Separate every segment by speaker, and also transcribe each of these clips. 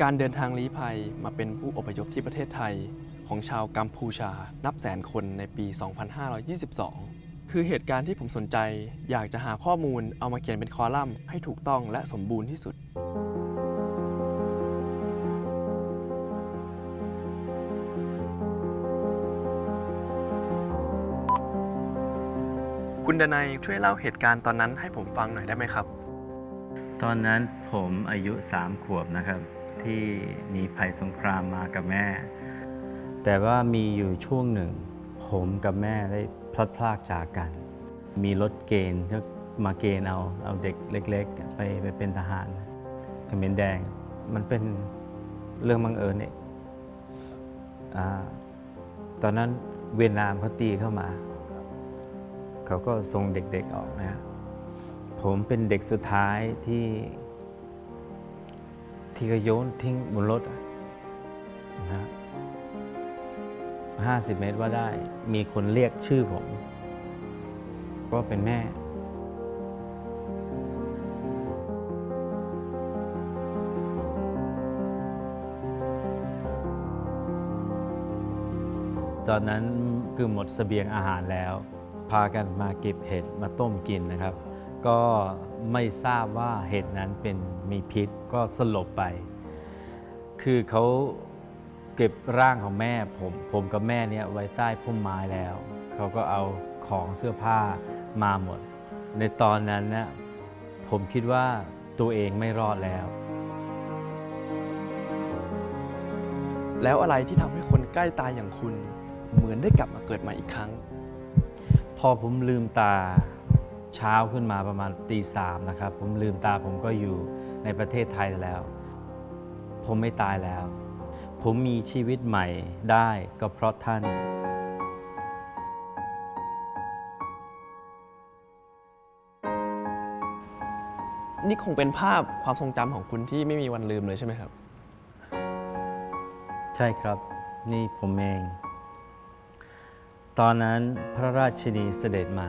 Speaker 1: การเดินทางลี้ภัยมาเป็นผู้อพยพที่ประเทศไทยของชาวกัมพูชา นับแสนคนในปี 2522 คือเหตุการณ์ที่ผมสนใจ อยากจะหาข้อมูลเอามาเขียนเป็นคอลัมน์ให้ถูกต้องและสมบูรณ์ที่สุด คุณดนัยช่วยเล่าเหตุการณ์ตอนนั้นให้ผมฟังหน่อยได้ไหมครับ
Speaker 2: ตอนนั้นผมอายุสามขวบนะครับ ที่หนีภัยสงครามมากับแม่ แต่ว่ามีอยู่ช่วงหนึ่ง ผมกับแม่ได้พลัดพรากจากกัน มีรถเกณฑ์ก็มาเกณฑ์เอาเอาเด็กเล็ก ๆ ไปไปเป็นทหารเขมรแดง มันเป็นเรื่องบังเอิญเนี่ยอตอนนั้นเวียดนามเขาตีเข้ามา เขาก็ส่งเด็กๆออกนะ ผมเป็นเด็กสุดท้ายที่ ที่ก็โยนทิ้งบนรถอะนะห้าสิบเมตรว่าได้ มีคนเรียกชื่อผม ก็เป็นแม่ตอนนั้นคือหมดเสบียงอาหารแล้ว พากันมาเก็บเห็ดมาต้มกินนะครับ ก็ไม่ทราบว่าเห็ดนั้นเป็นมีพิษก็สลบไป คือเขาเก็บร่างของแม่ผมผมกับแม่เนี่ยไว้ใต้พุ่มไม้แล้ว เขาก็เอาของเสื้อผ้ามาหมด ในตอนนั้นนะผมคิดว่าตัวเองไม่รอดแล้ว
Speaker 1: แล้วอะไรที่ทำให้คนใกล้ตายอย่างคุณ เหมือนได้กลับมาเกิดใหม่อีกครั้ง
Speaker 2: พอผมลืมตา เช้าขึ้นมาประมาณตีสามนะครับ ผมลืมตาผมก็อยู่ในประเทศไทยแล้ว ผมไม่ตายแล้ว ผมมีชีวิตใหม่ได้ก็เพราะท่าน
Speaker 1: นี่คงเป็นภาพความทรงจำของคุณที่ไม่มีวันลืมเลยใช่ไหมครับ
Speaker 2: ใช่ครับ นี่ผมเอง ตอนนั้นพระราชินีเสด็จมา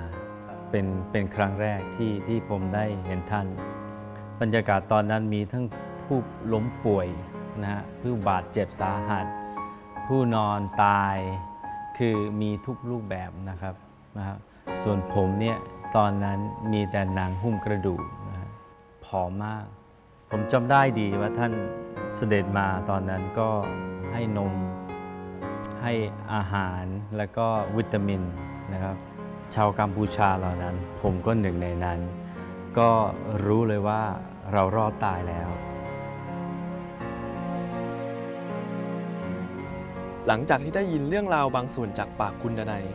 Speaker 2: เป็นเป็นครั้งแรกที่ที่ผมได้เห็นท่าน บรรยากาศตอนนั้นมีทั้งผู้ล้มป่วยนะฮะผู้บาดเจ็บสาหัส ผู้นอนตายคือมีทุกรูปแบบนะครับนะครับ ส่วนผมเนี่ยตอนนั้นมีแต่หนังหุ้มกระดูกนะฮะผอมมาก ผมจำได้ดีว่าท่านเสด็จมาตอนนั้นก็ให้นมให้อาหารแล้วก็วิตามินนะครับ ชาวกัมพูชาเหล่านั้น ผมก็หนึ่งในนั้น ก็รู้เลยว่าเรารอดตายแล้ว
Speaker 1: หลังจากที่ได้ยินเรื่องราวบางส่วนจากปากคุณดนัย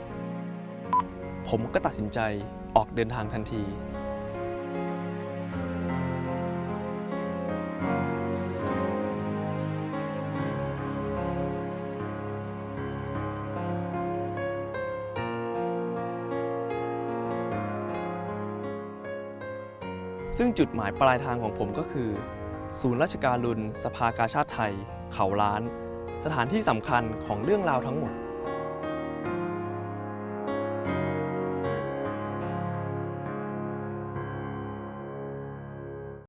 Speaker 1: ผมก็ตัดสินใจออกเดินทางทันที ซึ่งจุดหมายปลายทางของผมก็คือ ศูนย์ราชการลุนสภากาชาติไทย เขาล้าน สถานที่สำคัญของเรื่องราวทั้งหมด